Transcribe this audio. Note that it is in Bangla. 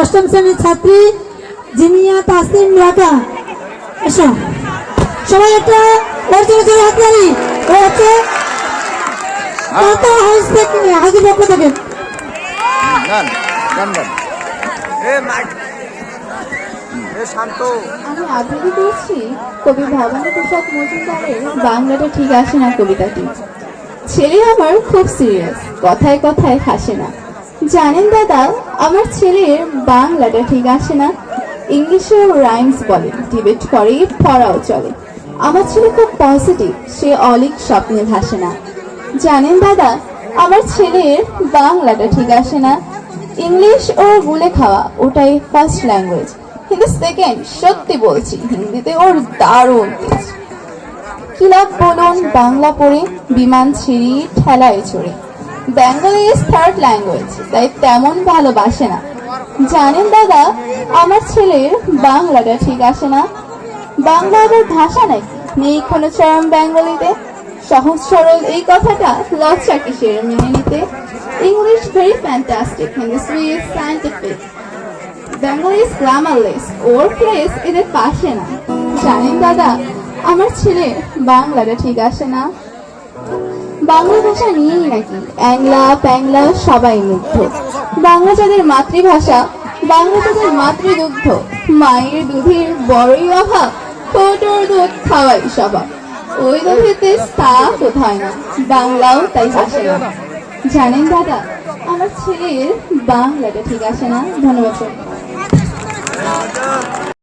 অষ্টম শ্রেণির ছাত্রী জিনিয়া তাসিম লাকা এসো। সবাই একটা ওর জন্য জোরে হাত ও হচ্ছে কত হাউস থেকে হাজির পক্ষ থেকে। গান গান গান। এ মাইক। এ শান্ত। আমি আবৃত্তি করছি কবি ভবানী প্রসাদ মজুমদারের বাংলাটা ঠিক আসে না কবিতাটি। ছেলে আমার খুব সিরিয়াস কথায় কথায় হাসে না। জানেন দাদা, আমার ছেলের বাংলাটা ঠিক আসে না? ইংলিশেও রাইমস বলে ডিবেট করে পড়াও চলে। আমার ছেলে খুব পজিটিভ সে অলিক স্বপ্নে ভাসে না। জানেন দাদা, আমার ছেলের বাংলাটা ঠিক আসে না। ইংলিশ ও গুলে খাওয়া, ওটাই ফার্স্ট ল্যাঙ্গুয়েজ কিন্তু সেকেন্ড সত্যি বলছি, হিন্দিতে ওর দারুণ তেজ কি লাভ বলুন, বাংলা পড়ে বিমান ছিঁড়ি ঠেলায় চড়ে। বেঙ্গলি ইজ থার্ড ল্যাঙ্গুয়েজ তাই তেমন ভালোবাসে না। জানেন দাদা, আমার ছেলের বাংলাটা ঠিক আসে না। বাংলা আবার ভাষা নাকি? নেই কোনো চরম বেঙ্গলিতে? সহজ সরল এই কথাটা লজ্জা কিসের মেনে নিতে? English very fantastic Hindi sweet scientific Bengali is grammarless or place এদের পাশে না। জানেন দাদা, আমার ছেলে বাংলাটা ঠিক আসে না। বাংলা ভাষা নিয়েই নাকি? অ্যাংলা, প্যাংলা, সবাই মুগ্ধ। বাংলা যাদের মাতৃভাষা, বাংলা তাদের মাতৃদুগ্ধ, মায়ের দুধের বড়ই অভাব ছোটর দুধ খাওয়াই স্বভাব ওই দুধেতে তা কোথায় না, বাংলাও তাই আসে না। জানেন দাদা, আমার ছেলের বাংলাটা ঠিক আসে না? ধন্যবাদ